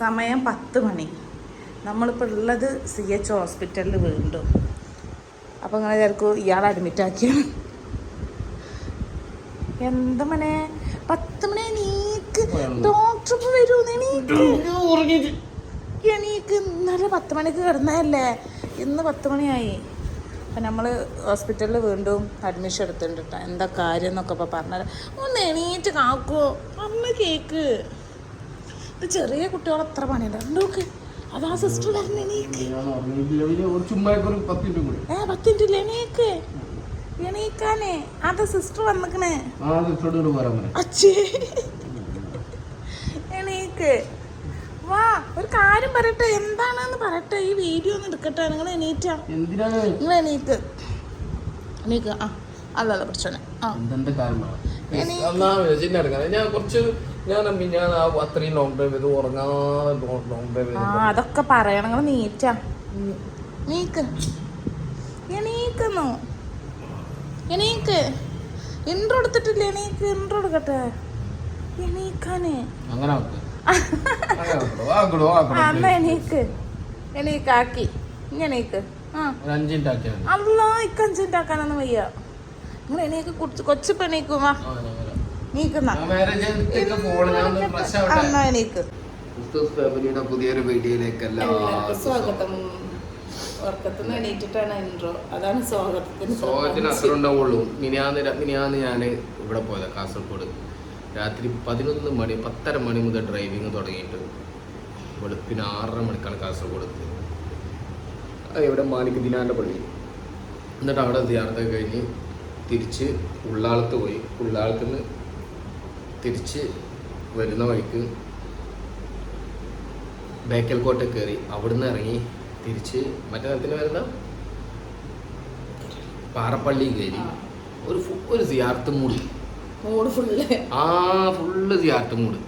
സമയം പത്ത് മണി. നമ്മളിപ്പോൾ ഉള്ളത് സി എച്ച് ഹോസ്പിറ്റലിൽ വീണ്ടും. അപ്പോൾ അങ്ങനെ ചിലപ്പോൾ ഇയാൾ അഡ്മിറ്റ് ആക്കിയാണ്. എന്താ മനെ? പത്ത് മണി നീക്ക് ഡോക്ടർ വരൂ എണീക്ക്. എണീക്ക്. ഇന്നലെ പത്ത് മണിക്ക് കിടന്നതല്ലേ? ഇന്ന് പത്ത് മണിയായി. അപ്പം നമ്മൾ ഹോസ്പിറ്റലിൽ വീണ്ടും അഡ്മിഷൻ എടുത്തിട്ടുണ്ട് കേട്ടോ എന്താ കാര്യം എന്നൊക്കെ ഇപ്പോൾ പറഞ്ഞാൽ ഒന്ന് എണീറ്റ് കാക്കോ. അമ്മ കേക്ക്. ഇത് ചെറിയ കുട്ടികൾ അത്ര പണിയുണ്ട്. നോക്ക്. അതാ സിസ്റ്റർ എണീക്ക്. കൂടി ഏ പത്തിന്റെ എണീക്ക്. എണീക്കാനേ. അതാ സിസ്റ്റർ വന്നിക്കണേ. അച്ഛേ. എണീക്ക്. വാ ഒരു കാര്യം പറയട്ടെ. എന്താണെന്ന് പറയട്ടെ? ഈ വീഡിയോ ഒന്ന് എടുക്കട്ടെ. നിങ്ങൾ എണീറ്റാ. നിങ്ങൾ എണീക്ക്. എണീക്ക്. ആ അല്ല അല്ല പഠിച്ചോനെ ആ. എണീക്ക്. ഞാൻ കുറച്ച് ഞാൻ ആ അത്രയും ലോങ് ഡ്രൈവ് ചെയ്ത് ഉറങ്ങാതെ ലോങ് ഡ്രൈവ് ആ അതൊക്കെ പറയണം. നിങ്ങൾ നീറ്റാ. നീക്ക് എണീക്കുന്നു. എണീക്ക്. ഇൻട്രോ എടുത്തിട്ടില്ല. എണീക്ക്. ഇൻട്രോ എടുക്കട്ടെ. എണീക്കാനേ. അങ്ങനെ please. എണീക്ക്. എണീക്കാക്കി. ഇങ്ങനെക്ക് ആ. ഒരു അഞ്ച് മിനിറ്റ് ആക്കിയാൽ മതി. അല്ല ഇക്കഞ്ചിണ്ടാക്കാനൊന്നും വയ്യ. നിങ്ങൾ എണീക്ക് കുറിച്ച് കൊച്ചു പെണീക്കും വാ. ആ, ഞാൻ വരാം. നീക്കുന്ന. ഫാമിലിയുടെ പുതിയൊരു വീഡിയോയിലേക്ക് സ്വാഗതം. ഉറക്കത്തിന് എണീറ്റിട്ടാണ് ഇൻട്രോ അതാണ് സ്വാഗതത്തിന് സ്വാഗതത്തിന് അത്ര ഉണ്ടാവുള്ളൂ മിനിയാന്ന് ഞാൻ ഇവിടെ പോയത് കാസർഗോഡ്. രാത്രി പതിനൊന്ന് മണി പത്തര മണി മുതൽ ഡ്രൈവിങ് തുടങ്ങിയിട്ട് വെളുപ്പിന് ആറര മണിക്കാണ് കാസർഗോഡ് എത്തിയത്. ഇവിടെ മാലിക് ദിനാന്റെ പള്ളി. എന്നിട്ട് അവിടെ ധ്യാനത്തൊക്കെ കഴിഞ്ഞ് തിരിച്ച് ഉള്ളാളത്ത് പോയി. ഉള്ളാളത്ത് നിന്ന് തിരിച്ച് വരുന്ന വഴിക്ക് ബേക്കൽ കോട്ട കയറി അവിടുന്ന് ഇറങ്ങി തിരിച്ച് മറ്റേ നിലത്തിന് വരുന്ന പാറപ്പള്ളി കയറി ഒരു ഒരു സിയാർത്ത് മൂടി. ഫുള്ള്. ആ ഫുള്ള് സിയാർത്ത് മൂട്.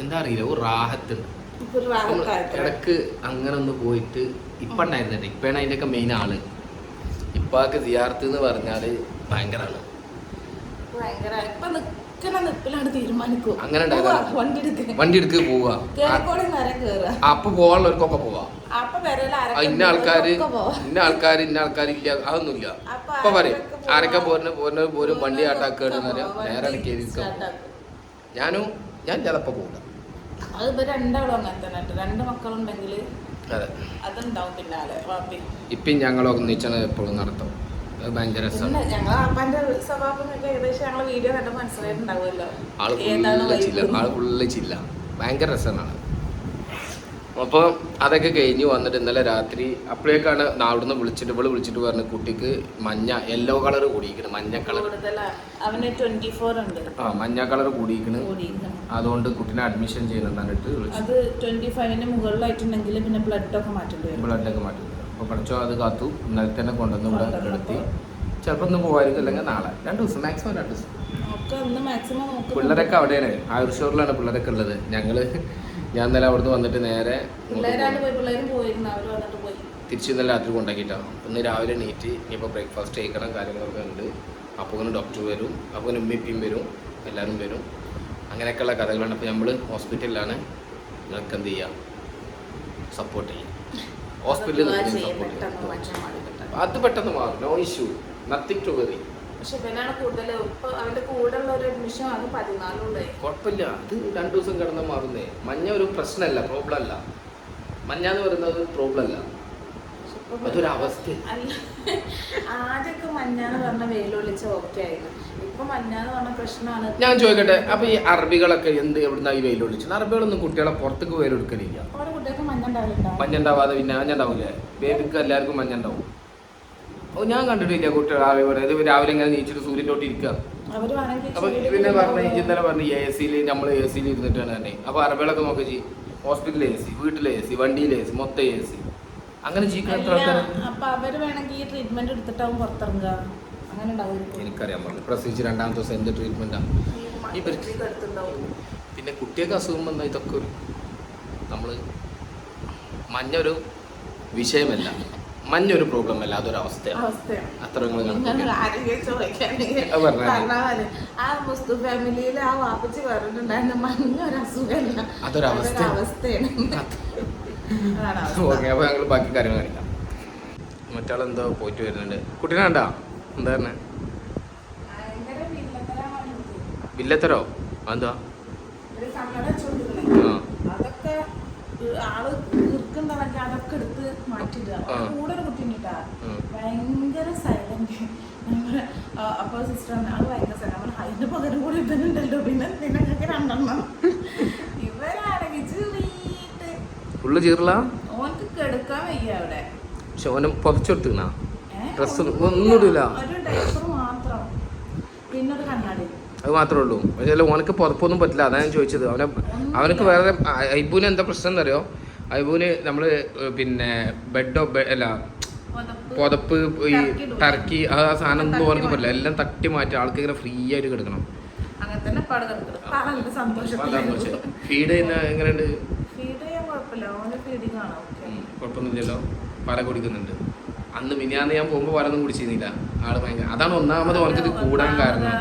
എന്താ അറിയില്ല ഒരു റാഹത്തുണ്ട്. ഇടയ്ക്ക് അങ്ങനെ ഒന്ന് പോയിട്ട് ഇപ്പം ഉണ്ടായിരുന്നില്ല. ഇപ്പഴാണ് അതിന്റെയൊക്കെ മെയിൻ ആൾ. ഇപ്പാക്ക് സിയാർത്ത് എന്ന് പറഞ്ഞാൽ ഭയങ്കരമാണ് ഭയങ്കര ഇപ്പൊ നിക്കണ നിപ്പിലാണ് തീരുമാനിക്കൂ അങ്ങനെ വണ്ടി എടുക്ക വണ്ടി എടുക്ക് പോവുക അപ്പൊ പോവാ. ഇന്ന ആൾക്കാര് ഇന്ന ആൾക്കാര് ഇന്ന ആൾക്കാരില്ല അതൊന്നുമില്ല. അപ്പൊ പറയും ആരൊക്കെ പോരുന്ന പോരുന്ന പോരും വണ്ടി ആട്ടാക്കേന്ന് പറയാം നേരെ ഇരിക്കും ഞാനും ഞാൻ ചിലപ്പോ പോകില്ല അതിപ്പോ രണ്ടാളും അങ്ങനെ തന്നെ ട്ടോ. രണ്ട് മക്കളുണ്ടെങ്കിൽ അതെ. അതുണ്ടാവും പിന്നാലെ വാപ്പി. ഇപ്പം ഞങ്ങൾ ഒന്നിച്ചാണ് എപ്പോഴും നടത്തും. ഭയങ്കര ചില്ല. ഭയങ്കര രസമാണ് അപ്പോൾ അതൊക്കെ കഴിഞ്ഞ് വന്നിട്ട് ഇന്നലെ രാത്രി അപ്പോഴേക്കാണ് അവിടുന്ന് വിളിച്ചിട്ട് ഇവൾ വിളിച്ചിട്ട് പറഞ്ഞു കുട്ടിക്ക് മഞ്ഞ യെല്ലോ കളർ കൂടിയിരിക്കണം മഞ്ഞ കളർ ആ മഞ്ഞ കളർ കൂടിയിരിക്കണം. അതുകൊണ്ട് കുട്ടീനെ അഡ്മിഷൻ ചെയ്യണം എന്നിട്ട് അത് ട്വന്റി ഫൈവിന് മുകളിലായിട്ടുണ്ടെങ്കിൽ പിന്നെ ബ്ലഡ് ഒക്കെ മാറ്റുന്നുണ്ട് ബ്ലഡ് ഒക്കെ മാറ്റുന്നത് അപ്പോൾ പഠിച്ചോ അത് കാത്തു. ഇന്നലെ തന്നെ കൊണ്ടുവന്ന് ഇവിടെ എടുത്തി ചിലപ്പോൾ ഒന്ന് പോകായിരിക്കും അല്ലെങ്കിൽ നാളെ. രണ്ട് ദിവസം മാക്സിമം രണ്ട് ദിവസം. പിള്ളേരൊക്കെ അവിടെയാണ്. ആയുർഷോറിലാണ് പിള്ളേരൊക്കെ ഉള്ളത്. ഞങ്ങൾ ഞാൻ ഇന്നലെ അവിടുന്ന് വന്നിട്ട് നേരെ തിരിച്ച് ഇന്നലെ രാത്രി കൊണ്ടാക്കിയിട്ടാണ് ഇന്ന് രാവിലെ നീറ്റ് ഇനിയിപ്പോൾ ബ്രേക്ക്ഫാസ്റ്റ് കഴിക്കണം കാര്യങ്ങളൊക്കെ ഉണ്ട്. അപ്പോൾ ഇങ്ങനെ ഡോക്ടർ വരും. അപ്പോൾ ഇങ്ങനെ ഉമ്മിപ്പിയും വരും. എല്ലാവരും വരും. അങ്ങനെയൊക്കെയുള്ള കഥകളാണ് അപ്പോൾ നമ്മൾ ഹോസ്പിറ്റലിലാണ് നിങ്ങൾക്ക് എന്ത് ചെയ്യാം? സപ്പോർട്ട് ചെയ്യാം. ഹോസ്പിറ്റലിൽ അത് പെട്ടെന്ന് മാറും. No issue nothing to worry കുഴപ്പമില്ല അത് രണ്ടു ദിവസം കിടന്ന് മാറുന്നേ. മഞ്ഞ ഒരു പ്രശ്നമല്ല പ്രോബ്ലം അല്ല. മഞ്ഞ എന്ന് പറയുന്നത് പ്രോബ്ലം അല്ല. ആദ്യമൊക്കെ മഞ്ഞാന്ന് പറഞ്ഞ വെയിലൊളിച്ച ഓക്കെ ആയിരുന്നു. ഇപ്പൊ മഞ്ഞാന്ന് പറഞ്ഞ പ്രശ്നമാണ്. ഞാൻ ചോദിക്കട്ടെ അപ്പൊ ഈ അറബികളൊക്കെ എന്ത് എവിടുന്ന ഈ വെയിലൊളിച്ചു അറബികളൊന്നും കുട്ടികളെ പുറത്തേക്ക് വെയിൽ എടുക്കലില്ല. ഓരോ കുട്ടികൾക്ക് മഞ്ഞ ഉണ്ടാവില്ല മഞ്ഞ ഉണ്ടാവാതെ പിന്നെ മഞ്ഞ ഉണ്ടാവില്ലേ ബേബിക്ക് എല്ലാവർക്കും മഞ്ഞണ്ടാവും. ഓ ഞാൻ കണ്ടിട്ടില്ല കുട്ടികൾ രാവിലെ ഇത് രാവിലെ ഇങ്ങനെ നീച്ചിട്ട് സൂര്യനോട്ട് ഇരിക്കുക അപ്പൊ പിന്നെ പറഞ്ഞ ഇന്നലെ പറഞ്ഞു എ സിയിൽ നമ്മൾ എ സിയിൽ ഇരുന്നിട്ടാണ് തന്നെ അപ്പൊ അറബികളൊക്കെ നോക്കി ഹോസ്പിറ്റലിൽ എ സി വീട്ടിലെ എ സി വണ്ടിയിലെ എ സി മൊത്തം എ സി അങ്ങനെ ജീവിക്കുന്ന എത്ര അപ്പൊ അവർ വേണമെങ്കിൽ ഈ ട്രീറ്റ്മെന്റ് എടുത്തിട്ടാവും പുറത്തിറങ്ങുക. അങ്ങനെ ഉണ്ടാവും പറഞ്ഞു പ്രസവിച്ച് രണ്ടാമത്തെ ദിവസം ട്രീറ്റ്മെന്റാണ് ഇവർക്ക് എടുത്തുണ്ടാവും പിന്നെ കുട്ടികൾക്ക് അസുഖം വന്ന ഇതൊക്കെ ഒരു നമ്മൾ മഞ്ഞൊരു വിഷയമല്ല. മഞ്ഞൊരു പ്രോബ്ലം അല്ല. അതൊരു അവസ്ഥയാണ്. അത്ര. ആ മുസ്തു ഫാമിലിയിൽ ആ വാപ്പച്ചി പറഞ്ഞിട്ടുണ്ടായിരുന്ന അസുഖമല്ല. ഓക്കെ അപ്പോൾ ഞങ്ങൾ ബാക്കി കാര്യങ്ങൾ കാണിക്കാം. മറ്റാളെന്തോ പോയിട്ട് വരുന്നുണ്ട്. കുട്ടീനെ കണ്ടാ? എന്താ പറഞ്ഞേ. വില്ലത്തരോ? എന്താ ആൾ നിൽക്കുന്നതൊക്കെ അതൊക്കെ എടുത്ത് മാറ്റിയിടുക. കൂടെ ഒരു കുട്ടി ഉണ്ടാ ഭയങ്കര സൈലന്റ് അപ്പൊ സിസ്റ്റർ ആൾ ഭയങ്കര സൈലന്റ് അതിന് പകരം കൂടി ഇതുണ്ടല്ലോ പിന്നെ നിന്നെ രണ്ടെണ്ണം. ഫുള്ള് ചീറല? പക്ഷെ ഓനെ പുതച്ചെടുത്തുക്കണ? ഡ്രസ് ഒന്നും- ഒന്നുമില്ല. അത് മാത്രമേ ഉള്ളൂ. പക്ഷേ ഓനക്ക് പുറപ്പൊന്നും പറ്റില്ല. അതാണ് ഞാൻ ചോദിച്ചത്. അവനെ അവനക്ക് വേറെ ഐബുവിന് എന്താ പ്രശ്നം എന്നറിയോ ഐബുവിന് നമ്മൾ പിന്നെ ബെഡോ അല്ല പുതപ്പ്. ഈ ടർക്കി. ആ സാധനം ഒന്നും ഓനക്ക് പറ്റില്ല. എല്ലാം തട്ടി മാറ്റി. ആൾക്ക് ഇങ്ങനെ ഫ്രീ ആയിട്ട് കിടക്കണം. അങ്ങനെ തന്നെ. ഫീഡ് ചെയ്യുന്ന എങ്ങനെയുണ്ട് ഫീഡ് ചെയ്യാൻ കുഴപ്പമില്ല ഓന്റെ ഫീഡിങ് ആണ് ഓക്കെ ഉം, കുഴപ്പമൊന്നുമില്ലല്ലോ. പാല കുടിക്കുന്നുണ്ട്. അന്ന് മിനിയാന്ന് ഞാൻ പോകുമ്പോൾ പാലൊന്നും കുടിച്ചിരുന്നില്ല. ആൾ ഭയങ്കര അതാണ് ഒന്നാമത് ഓനക്ക് കൂടാൻ കാരണം.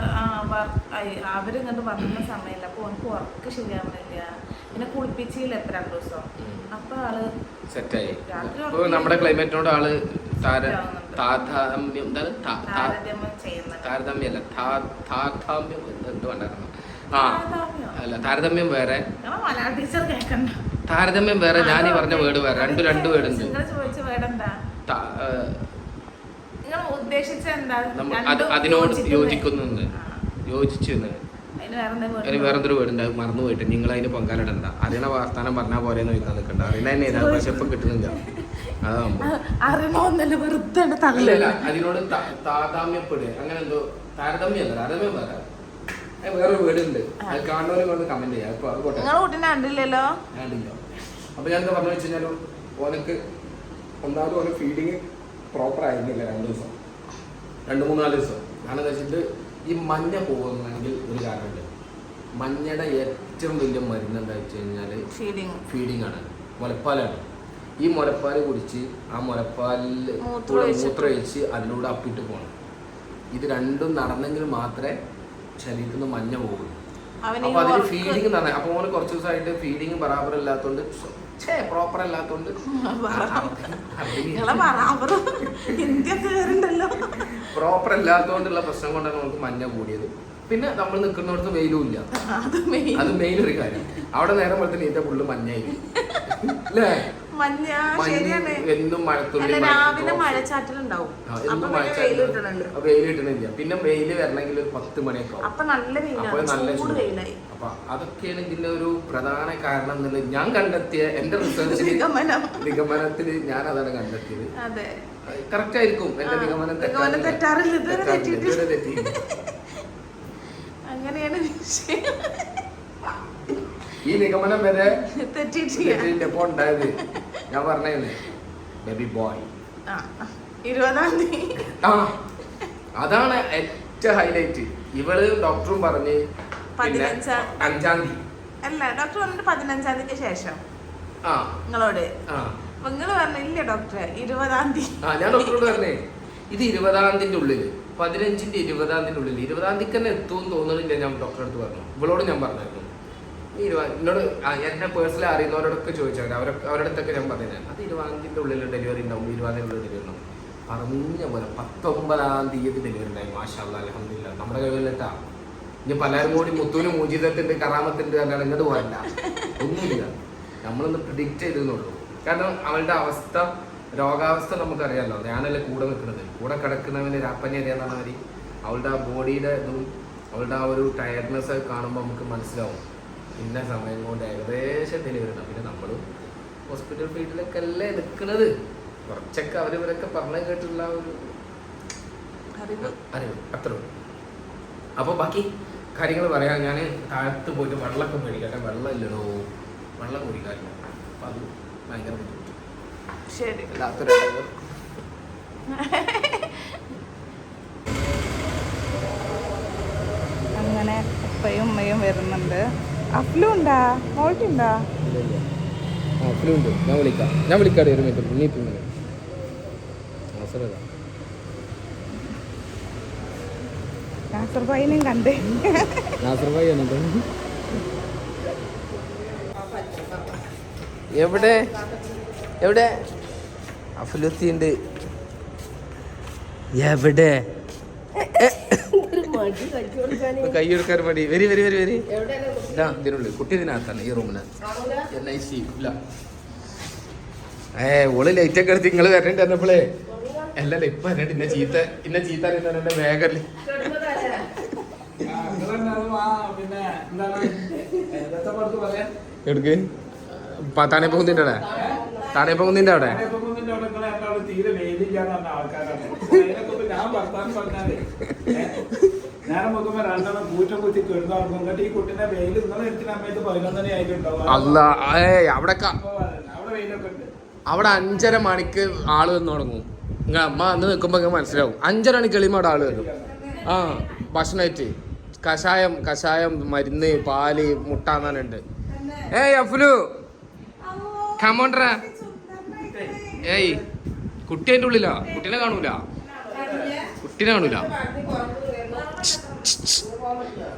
അവരിങ്ങോട്ട് വന്ന സമയമില്ല അപ്പൊ ഓനക്ക് ഉറക്ക് ശരിയാവുന്നില്ല പിന്നെ കുളിപ്പിച്ചില്ല എത്ര രണ്ടു ദിവസം. അപ്പൊ ആൾ സെറ്റായി. നമ്മുടെ ക്ലൈമറ്റിനോട് ആൾ താരതമ്യം ചെയ്യുന്നുണ്ട്. താരതമ്യമല്ല താ- താതാമ്യം എന്തോ ഉണ്ടായിരുന്നു ആ താരതമ്യം? അല്ല താരതമ്യം വേറെ. ടീച്ചർ കേക്കണ്ട. താരതമ്യം വേറെ ഞാൻ ഈ പറഞ്ഞ വേർഡ് വേറെ രണ്ടു രണ്ട് വേർഡ് ഉണ്ട് അതിനോട്. യോജിക്കുന്നുണ്ട്. യോജിച്ചു അതിന് വേറെന്തൊരു വേർഡ്? ഉണ്ട് മറന്നു പോയിട്ട് നിങ്ങൾ അതിന് പങ്കാളിടണ്ട. അറിയണ വാർത്താനം പറഞ്ഞാൽ പോലെ നോക്കാൻ നിൽക്കണ്ട. അറിയണ തന്നെ ഏതാണ് പക്ഷെ ഇപ്പൊ കിട്ടുന്നില്ല. അതാവുമ്പോ അതിനോട് താതാമ്യപ്പെടുക. അങ്ങനെ എന്തോ താരതമ്യം താരതമ്യം വേറെ. അത് വേറൊരു വീട് ഉണ്ട് അത് കാണുന്നവരും കൊണ്ട് കമന്റ് ചെയ്യാം. അപ്പൊ അത് പോട്ടെ. നിങ്ങൾ കുട്ടീനെ കണ്ടില്ലല്ലോ? കണ്ടില്ല. അപ്പൊ ഞാൻ എന്താ പറഞ്ഞു വെച്ചാലും ഓനക്ക് ഒന്നാമത് ഓന് ഫീഡിങ് പ്രോപ്പർ ആയിരുന്നില്ല രണ്ട് ദിവസം. രണ്ട് മൂന്നാൽ ദിവസം. കാരണം വെച്ചിട്ട് ഈ മഞ്ഞ പോകുന്നെങ്കിൽ ഒരു കാരണമുണ്ട്. മഞ്ഞയുടെ ഏറ്റവും വലിയ മരുന്ന് എന്താ വെച്ച് കഴിഞ്ഞാൽ ഫീഡിങ് ആണ്. മുലപ്പാലാണ്. ഈ മുലപ്പാൽ കുടിച്ച് ആ മുലപ്പാലിൽ മൂത്രം കൂടെ ഒഴിച്ചിട്ട്. മൂത്രം ഒഴിച്ച് അതിലൂടെ അപ്പിട്ട് പോകണം ഇത് രണ്ടും നടന്നെങ്കിൽ മാത്രമേ ശരീരത്തിൽ നിന്ന് മഞ്ഞ പോകുന്നു. അപ്പൊ അതിന് ഫീഡിങ് തന്നെ അപ്പൊ ഓന് കുറച്ച് ദിവസമായിട്ട് ഫീഡിങ് ബറാബർ അല്ലാത്തോണ്ട്. പ്രോപ്പർ അല്ലാത്തോണ്ട് പ്രോപ്പർ അല്ലാത്തോണ്ടുള്ള പ്രശ്നം കൊണ്ടാണ് നമുക്ക് മഞ്ഞ കൂടിയത്. പിന്നെ നമ്മൾ നിൽക്കുന്നിടത്ത് വെയിലും ഇല്ല. അത് മെയിൻ ഒരു കാര്യം. അവിടെ നേരം പോലെ എന്റെ ഫുള്ള് മഞ്ഞായി അല്ലേ മഞ്ഞ ശരിയാണ്. എന്നും മഴത്തുള്ളി രാവിലെ മഴച്ചാറ്റലുണ്ടാവും. എന്നും പിന്നെ മഴച്ചാറ്റൽ. വെയിൽ കിട്ടണില്ല. പിന്നെ വരണമെങ്കിൽ ഒരു പത്ത് മണിയൊക്കെ ആവും. അപ്പൊ നല്ല വെയിലാണ്. അപ്പൊ അതൊക്കെയാണ് ഇതിന്റെ ഒരു പ്രധാന കാരണം എന്നുള്ളത്. ഞാൻ കണ്ടെത്തിയ എന്റെ റിസർച്ചിൽ നിഗമനം. നിഗമനത്തിൽ ഞാൻ അതാണ് കണ്ടെത്തിയത് കറക്റ്റ് ആയിരിക്കും. എന്റെ നിഗമനം തെറ്റാറില്ല. അങ്ങനെയാണ് വിഷയം. ഈ നിഗമനം വരെ തെറ്റിയിട്ടില്ല. ഉണ്ടായത്. ഞാൻ പറഞ്ഞേ ബേബി ബോയ് ആ ഇരുപതാം തീയതി. ആ അതാണ് ഏറ്റവും ഹൈലൈറ്റ് ഇവൾ ഡോക്ടറും പറഞ്ഞ് പിന്നെ പതിനഞ്ചാം അഞ്ചാം തീയതി. അല്ല ഡോക്ടർ പറഞ്ഞിട്ട് പതിനഞ്ചാം തീയതിക്ക് ശേഷം. ആ. നിങ്ങളോട്. ആ. അപ്പൊ നിങ്ങൾ പറഞ്ഞില്ല ഡോക്ടറെ ഇരുപതാം തീയതി. ആ ഞാൻ ഡോക്ടറോട് പറഞ്ഞേ. ഇത് ഇരുപതാം തീയതി ഉള്ളിൽ. പതിനഞ്ചിന്റെ ഇരുപതാം തീയതി ഉള്ളിൽ ഇരുപതാം തീയതി തന്നെ എത്തുമെന്ന് തോന്നുന്നില്ല ഞാൻ ഡോക്ടറെ അടുത്ത് പറഞ്ഞു. ഇവളോട് ഞാൻ പറഞ്ഞായിരുന്നു. എന്നോട് എന്നെ പേഴ്സണലി അറിയുന്നവരോടൊക്കെ ചോദിച്ചാൽ അവരൊക്കെ അവരുടെ അടുത്തൊക്കെ ഞാൻ പറഞ്ഞത് അത് ഇരുപതിന്റെ ഉള്ളിൽ ഡെലിവറി ഉണ്ടാവും. ഇരുപതാം തീയതി ഉള്ളിൽ ഡെലിവറി ഉണ്ടാവും. പറഞ്ഞ പോലെ പത്തൊമ്പതാം തീയതി ഡെലിവറി ഉണ്ടായി. മാഷാ അലഹമില്ല നമ്മുടെ കഴിവിലെത്താ ഇനി പലരും കൂടി മുത്തൂന് മൂജിതത്തിന്റെ കറാമത്തിന്റെ അല്ലാതെ ഇങ്ങോട്ട് പോകണ്ട ഒന്നുമില്ല. നമ്മളൊന്ന് പ്രിഡിക്റ്റ് ചെയ്തെന്നുള്ളൂ കാരണം അവളുടെ അവസ്ഥ രോഗാവസ്ഥ നമുക്കറിയാമല്ലോ ഞാനല്ലേ കൂടെ നിൽക്കുന്നത്. കൂടെ കിടക്കുന്നവന് രാപ്പനി അറിയാന്നാണ് അവർ അവളുടെ ആ ബോഡിയുടെ ഇതും അവളുടെ ആ ഒരു ടയർഡ്നെസ് കാണുമ്പോൾ നമുക്ക് മനസ്സിലാവും. ഇന്ന സമയം കൊണ്ട് ഏകദേശം ഡെലിവറി ഉണ്ടാവും പിന്നെ നമ്മളും ഹോസ്പിറ്റൽ ഫീൽഡിലൊക്കെ അല്ലേ എടുക്കുന്നത് കുറച്ചൊക്കെ അവരിവരൊക്കെ പറഞ്ഞു കേട്ടുള്ള ഒരു അറിവ്. അത്ര അപ്പോൾ ബാക്കി കാര്യങ്ങൾ പറയാം. ഞാൻ താഴത്ത് പോയിട്ട് വെള്ളമൊക്കെ മേടിക്കട്ടെ. വെള്ളം ഇല്ലടോ വെള്ളം കുടിക്കാറില്ല. അപ്പം അത് ഭയങ്കര ബുദ്ധിമുട്ട്. ശരി. അങ്ങനെ ഉപ്പയും ഉമ്മയും വരുന്നുണ്ട്. അഫ്ലു ഉണ്ടാ ഞാൻ വിളിക്കാം. ഞാൻ വിളിക്കാടെ ഒരു മിനിറ്റ്. നീ പിന്നെ നാസർ ഏതാ കാസർബായിനെയും കണ്ടേ. നാസർ ഭായി എവിടെ? എവിടെ? അഫ്ലുത്തി ഉണ്ട് എവിടെ കൈ എടുക്കാൻ മടി. വരി വരി വരി വരി. ഇതാ ഇതിനുള്ളിൽ. കുട്ടി ഇതിനകത്താണ് ഈ റൂമിന് എൻ ഐ സി ഇല്ല. ഏ ഓൾ ലൈറ്റ് ഒക്കെ എടുത്ത് നിങ്ങൾ വരണ്ട എന്നപ്പോളേ. അല്ലല്ല ഇപ്പൊ വരണ്ട. ഇന്ന ചീത്ത ഇന്ന ചീത്ത എന്റെ വേഗല്ലേ എടുക്ക്. താണയപ്പ കുന്നിന്റെ അവിടെ? താണയപ്പ പോകുന്നിന്റെ അവിടെ? തീരെ പറഞ്ഞ ആൾക്കാരാണ് ഞാൻ വർത്താനം പറഞ്ഞാലേ നേരം നോക്കുമ്പോ രണ്ടെണ്ണം പൂച്ച കുത്തി കിടന്നുറങ്ങും എന്നിട്ട് ഈ കുട്ടിനെ വെയിൽ നിങ്ങളെ എടുത്തിന് അമ്മയത്ത് പതിനൊന്നര ആയിട്ടുണ്ടാവും. അല്ല അവിടെ അവിടെ വെയിലൊക്കെ ഉണ്ട്. അവിടെ അഞ്ചര മണിക്ക് ആൾ വന്ന് തുടങ്ങും നിങ്ങൾ അമ്മ അന്ന് നിൽക്കുമ്പോൾ നിങ്ങൾക്ക് മനസ്സിലാവും. അഞ്ചര മണിക്ക് എളിയുമ്പോൾ അവിടെ ആൾ വരും. ആ ഭക്ഷണമായിട്ട് കഷായം കഷായം മരുന്ന് പാൽ മുട്ട ഉണ്ട്. ഏയ് അഫ്ലു. കമോണ്ടറ ഏയ് കുട്ടി അതിന്റെ ഉള്ളിലാ? കുട്ടീനെ കാണൂല? കുട്ടീനെ കാണൂല?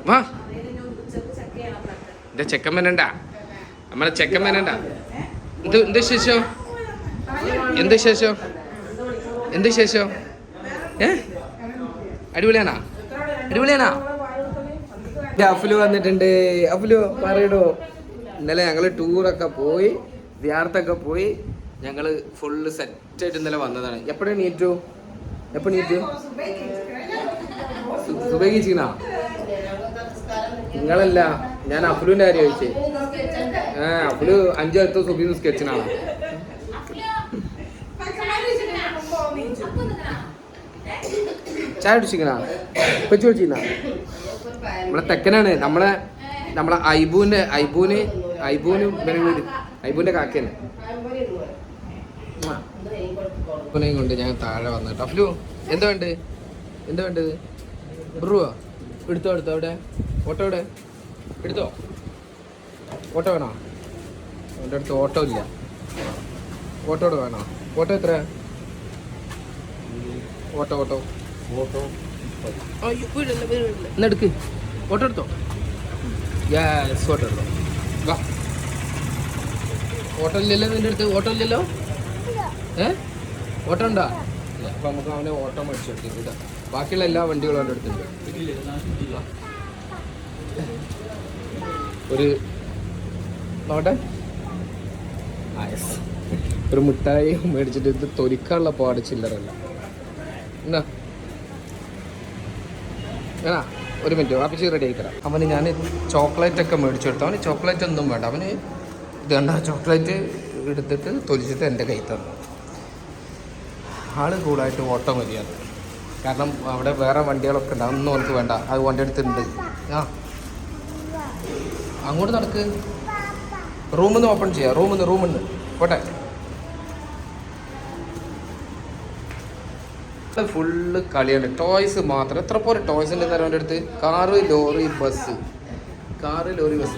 വാ. എന്റെ ചെക്കൻ വരണ്ട? നമ്മളെ ചെക്കൻ വരണ്ട. എന്ത് എന്ത് ശേഷം എന്ത് ശേഷം എന്ത് ശേഷം ഏ? അടിപൊളിയാണാ? അടിപൊളിയാണാ? അഫുൽ വന്നിട്ടുണ്ട്. അഫുലു പറയടോ. ഇന്നലെ ഞങ്ങൾ ടൂറൊക്കെ പോയി വ്യാർത്തൊക്കെ പോയി ഞങ്ങൾ ഫുള്ള് സെറ്റായിട്ട് ഇന്നലെ വന്നതാണ്. എപ്പോഴാണ് നീറ്റു? എപ്പോ നീറ്റു? സുബൈകിച്ചിനാ നിങ്ങളല്ല ഞാൻ അഫുലുവിന്റെ കാര്യം ചോദിച്ചേ. ഏ അഫ്ലു അഞ്ചു അടുത്ത സുബി നിസ്കരിച്ചനാണ് ചായ കുടിച്ചിക്കണ കൊച്ചു കുടിച്ചിരുന്ന നമ്മളെ തെക്കനാണ് നമ്മളെ നമ്മളെ ഐബൂന്റെ ഐബൂന് ഐബൂനും ഇവനും വീട്. ഐബൂന്റെ കൊണ്ട് ഞാൻ താഴെ വന്നിട്ട്. അഫ്ലു എന്താ വേണ്ടത്? എന്താ വേണ്ടത്? ബ്രുവോ എടുത്തോ എടുത്തോ അവിടെ ഓട്ടോ എവിടെ? എടുത്തോ? ഓട്ടോ വേണോ? എന്റെ അടുത്ത് ഓട്ടോ ഇല്ല. ഓട്ടോ ഇവിടെ വേണോ? ഓട്ടോ എത്ര? Auto auto. ഓട്ടോ എന്നെടുക്ക് ഓട്ടോ എടുത്തോ? യെസ് ഓട്ടോ എടുത്തോ. വാ. ഓട്ടോ ഇല്ലല്ലോ നിന്റെ അടുത്ത്? ഓട്ടോ ഇല്ലല്ലോ? ഏ? ഓട്ടോ ഉണ്ടോ? അപ്പം നമുക്ക് അവനെ ഓട്ടോ മേടിച്ചു ഇതാ. ബാക്കിയുള്ള എല്ലാ വണ്ടികളും അവന്റെ അടുത്തുണ്ട്. ഒരു നോട്ടെ. ഒരു മിഠായി മേടിച്ചിട്ട് ഇത് തൊലിക്കാനുള്ള പാട് ചില്ലറല്ല. എന്നാ? എന്നാ ഒരു മിനിറ്റ്. വാപ്പിച്ച് റെഡി ആയി തരാം അവന് ഞാൻ ചോക്ലേറ്റ് ഒക്കെ മേടിച്ചു കൊടുത്തു അവന് ചോക്ലേറ്റ് ഒന്നും വേണ്ട. അവന് ഇത് കണ്ട? ചോക്ലേറ്റ് എടുത്തിട്ട് തൊലിച്ചിട്ട് എന്റെ കൈ തന്നു. ആൾ കൂടായിട്ട് ഓട്ടം മതിയാണ് കാരണം അവിടെ വേറെ വണ്ടികളൊക്കെ ഉണ്ട്. അതൊന്നും അവർക്ക് വേണ്ട. അത് വണ്ടി അടുത്തുണ്ട് ആ. അങ്ങോട്ട് നടക്ക്. റൂമിൽ ഓപ്പൺ ചെയ്യാം. റൂമിൽ നിന്ന് റൂമിൽ നിന്ന് പോട്ടെ ഫുള്ള് കളിയാണ് ടോയ്സ് മാത്രം. എത്ര പോലെ ടോയ്സ് ഉണ്ട് തരാൻ അടുത്ത്. Car lorry bus. Car lorry bus.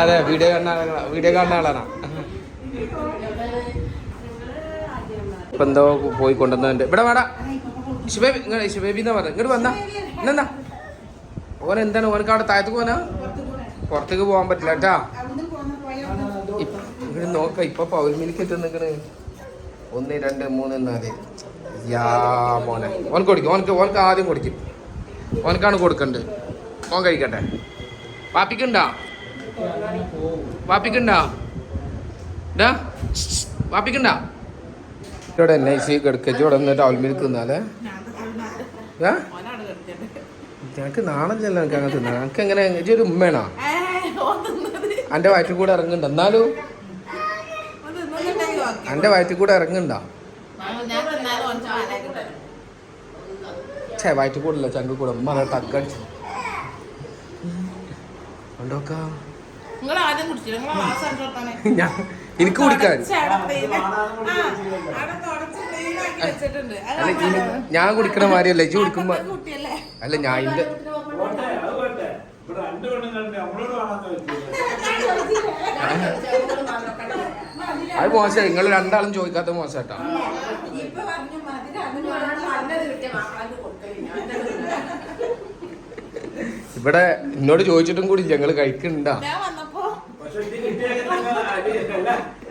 അതെ വീഡിയോ കാണുന്ന വീഡിയോ കാണുന്ന ആളാണ്. ഇപ്പൊ എന്തോ പോയി കൊണ്ടുവന്നുണ്ട് ഇവിടെ വേടാ. ഇഷുബേബി ഇങ്ങ ശിബേബി എന്നാ പറഞ്ഞത് ഇങ്ങോട്ട് വന്നാ. എന്നാ ഓൻ എന്താണ്? ഓനക്ക് അവിടെ താഴത്തേക്ക് പോനാ പുറത്തേക്ക് പോകാൻ പറ്റില്ല കേട്ടാ. ഇവിടെ നോക്ക. ഇപ്പൊ പൗരമിനിക്ക് എത്തി നിൽക്കണ് ഒന്ന് രണ്ട് മൂന്ന് നാല്. യാ മോനെ. ഓനക്ക് കൊടുക്കും. ഓനക്ക് ഓനക്ക് ആദ്യം കൊടുക്കും. ഓനക്കാണ് കൊടുക്കണ്ട് ഓൻ കഴിക്കട്ടെ. പാപ്പിക്കുണ്ടാ ഡാ പാപ്പിക്കുണ്ടാ ഇവിടെ എൻ ഐ സി കിടക്കച്ച് ഇവിടെ നിന്നിട്ട് തിന്നാലേ ഞങ്ങക്ക് ഓനാണ് കിടക്കണ്ടേ ഞങ്ങൾക്ക് നാണല്ലല്ലോ എനിക്ക് അങ്ങനെ തിന്നാ ഞങ്ങക്ക് എങ്ങനെ ഇജ്ജ് ഒരു ഉമ്മയാണോ എന്റെ വയറ്റിൽ കൂടെ ഇറങ്ങണ്ട എന്നാലും എന്റെ വയറ്റിൽ കൂടെ ഇറങ്ങണ്ട തിന്നാലും ഛേ വയറ്റിൽ കൂടെ ഇല്ല ചങ്ക് കൂടെ ഉമ്മ തക്കടിച്ചു ഉണ്ടോക്കാ ഞാൻ എനിക്ക് കുടിക്കാൻ. അല്ല ഞാൻ കുടിക്കണ മാതിരിയല്ല ഇജ്ജ് കുടിക്കുമ്പോ അല്ല ഞാൻ ഇന്റെ അത് മോശം നിങ്ങൾ രണ്ടാളും ചോദിക്കാത്ത മക്കളാണ് ഇവിടെ എന്നോട് ചോദിച്ചിട്ടും കൂടി ഞങ്ങൾ കഴിക്കണ്ടാ ഞാൻ വന്നപ്പോ പക്ഷെ ഇത് കിട്ടിയൊക്കെ തന്നെ അടിയല്ല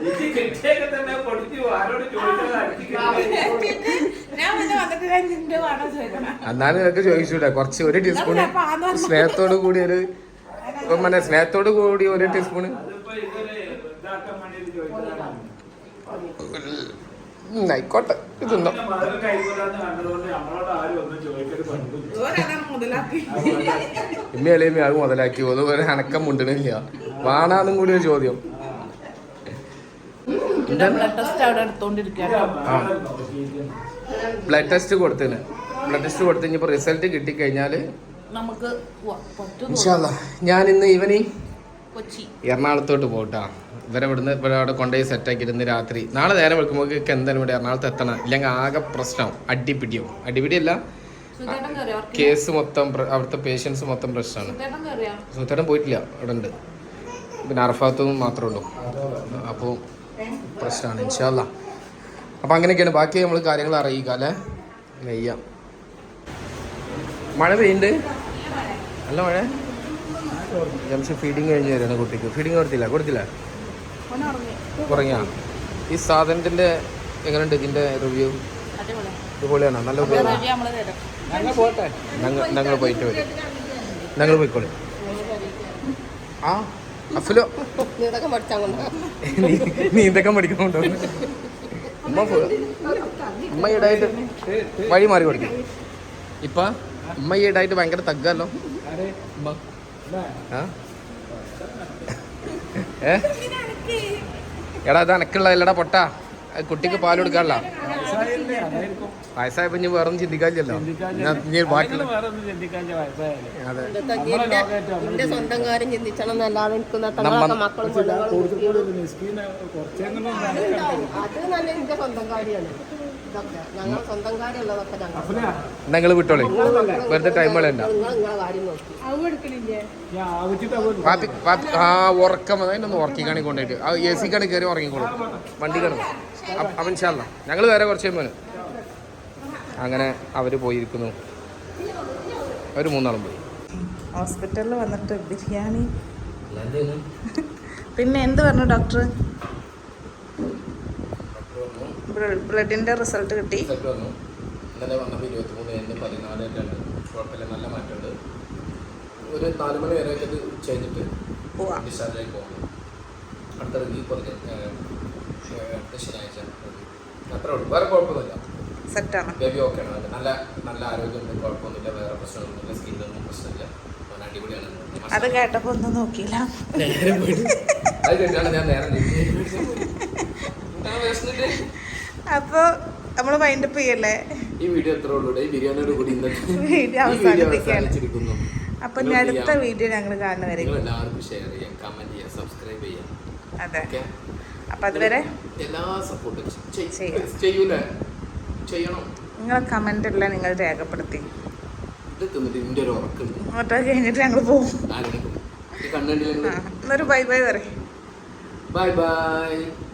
ഇത് കിട്ടിയൊക്കെ തന്നെ പൊടിച്ചു ആരോട് എന്നാലും നിനക്ക് ചോദിച്ചൂടെ. കുറച്ച് ഒരു ടീസ്പൂൺ സ്നേഹത്തോട് കൂടി ഒരു ഇപ്പം മറ്റേ സ്നേഹത്തോട് കൂടി ഒരു ടീസ്പൂണ് ആയിക്കോട്ടെ. ഇതൊന്നും ഇമ്മ അല്ലേ അത് മുതലാക്കി. അതുപോലെ ഒരു അനക്കം മുണ്ടണില്ല. വാണാന്നും കൂടി ഒരു ചോദ്യം. ബ്ലഡ് ടെസ്റ്റ് അവിടെ എടുത്തോണ്ടിരിക്കുകയാണ് ബ്ലഡ് ടെസ്റ്റ് കൊടുത്തിന്. ബ്ലഡ് ടെസ്റ്റ് കൊടുത്ത് ഇനിയിപ്പോൾ റിസൾട്ട് കിട്ടിക്കഴിഞ്ഞാൽ നമുക്ക് ഞാൻ ഇന്ന് ഈവനിങ് കൊച്ചി. എറണാകുളത്തോട്ട് പോട്ടാ. ഇവരെ ഇവിടുന്ന് ഇവിടെ അവിടെ കൊണ്ടുപോയി സെറ്റാക്കി ഇരുന്ന് രാത്രി. നാളെ നേരം വെക്കുമ്പോൾ എന്തായാലും ഇവിടെ എറണാകുളത്ത് എത്തണം. ഇല്ലെങ്കിൽ ആകെ പ്രശ്നവും അടിപിടിയോ അടിപിടിയല്ല. കേസ് മൊത്തം അവിടുത്തെ പേഷ്യൻസ് മൊത്തം പ്രശ്നമാണ്. സുത്തേട്ടൻ പോയിട്ടില്ല. അവിടെ ഉണ്ട് പിന്നെ അർഫാത്തും മാത്രമേ ഉള്ളൂ. അപ്പോൾ പ്രശ്നമാണ് ഇൻഷാല്ല അപ്പം അങ്ങനെയൊക്കെയാണ്. ബാക്കി നമ്മൾ കാര്യങ്ങൾ അറിയിക്കുക അല്ലേ? നെയ്യാം മഴ പെയ്യുന്നുണ്ട്? നല്ല മഴ? ജംസ് ഫീഡിങ് കഴിഞ്ഞ് വരികയാണ് കുട്ടിക്ക്. ഫീഡിങ് കൊടുത്തില്ല കൊടുത്തില്ല? കുറഞ്ഞാ ഈ സാധനത്തിന്റെ എങ്ങനെയുണ്ട് ഇതിന്റെ റിവ്യൂ ഇതുപോലെയാണോ നല്ല ഉപയോഗം ഞങ്ങൾ പോയിട്ട് വരും. ഞങ്ങൾ പോയിക്കോളൂ. ആ? അഫുലോ? നീന്തൊക്കെ പഠിക്കുന്നുണ്ടോ ഉമ്മ ഫു- ഉമ്മ ഈടായിട്ട് വഴി മാറി കൊടുക്കും. ഇപ്പ ഉമ്മ ഈടായിട്ട് ഭയങ്കര തഗ്ഗല്ലോ. ഏ? എടാ ഇത് അനക്കുള്ളതല്ലടാ പൊട്ടാ. കുട്ടിക്ക് പാൽ കൊടുക്കാനുള്ള. വയസ്സായപ്പോ ഇനി ചിന്തിക്കാനില്ലല്ലോ. ബാക്കിയുള്ള അതിന് വേറെ ഒന്നും നമ്മൾ എന്റെ സ്വന്തം കാര്യം ചിന്തിക്കണം എന്നല്ലാതെ അത് നല്ല എന്റെ സ്വന്തം കാര്യമാണ് ഞങ്ങൾ വിട്ടോളി. വെറുതെ ടൈം കളയണ്ട പാപ്പി പാപ്പി ആ ഉറക്കം. അതിനൊന്ന് ഉറക്കിക്കാണി കൊണ്ടായിട്ട്. ആ എ സി കണി കയറി ഉറങ്ങിക്കോളും വണ്ടി കിടന്നു അവൻ ശാല ഞങ്ങൾ വേറെ കുറച്ച് കഴിയുമ്പോൾ അങ്ങനെ അവർ പോയിരിക്കുന്നു. അവർ മൂന്നാളും പോയി. ഹോസ്പിറ്റലിൽ വന്നിട്ട് ബിരിയാണി. പിന്നെ എന്ത് പറഞ്ഞു ഡോക്ടർ ബ്ലഡിന്റെ റിസൾട്ട് കിട്ടി. ഇന്നലെ വന്നപ്പോൾ ഇരുപത്തിമൂന്ന് കഴിഞ്ഞ് രണ്ട് കുഴപ്പമില്ല നല്ല മാറ്റമുണ്ട്. ഒരു നാല് മണി വരെ ഇത് ചെയ്തിട്ട് പോവാം. പോകണം അടുത്ത റിവ്യൂ അടുത്ത ശനിയാഴ്ച അത്രേ ഉള്ളൂ. വേറെ കുഴപ്പമൊന്നുമില്ല. സെറ്റാണ്. ബേബി ഓക്കെ ആണ്. നല്ല നല്ല ആരോഗ്യമുണ്ട് കുഴപ്പമൊന്നുമില്ല വേറെ പ്രശ്നമൊന്നുമില്ല സ്കിന്നൊന്നും പ്രശ്നമില്ല. അടിപൊളിയാണ്. അത് കേട്ടപ്പോ ഒന്നും നോക്കിയില്ല. അത് കേട്ടാണ് ഞാൻ നേരെ തിരിഞ്ഞ് എന്താണ് വിശന്നിട്ട്? അപ്പൊ നമ്മൾ മൈൻഡപ്പ് ചെയ്യല്ലേ? ഈ വീഡിയോ എത്ര ഉള്ളൂ ഈ ബിരിയാണിയോട് കൂടി വീഡിയോ അവസാനിപ്പിക്കുകയാണ്. അപ്പൊ ഇനി അടുത്ത വീഡിയോ ഞങ്ങൾ കാണുന്നവരെ വരെ. എല്ലാവർക്കും ഷെയർ ചെയ്യാം കമന്റ് ചെയ്യാം സബ്സ്ക്രൈബ് ചെയ്യാം. അതെ. അപ്പൊ അതുവരെ എല്ലാ സപ്പോർട്ടും ചെയ്യാം. ചെയ്യൂലേ? ചെയ്യണം. നിങ്ങളെ കമന്റ് എല്ലാം നിങ്ങൾ രേഖപ്പെടുത്തി. അങ്ങോട്ട് കഴിഞ്ഞിട്ട് ഞങ്ങൾ പോകും എന്നൊരു ബൈ ബൈ പറയും. Bye bye.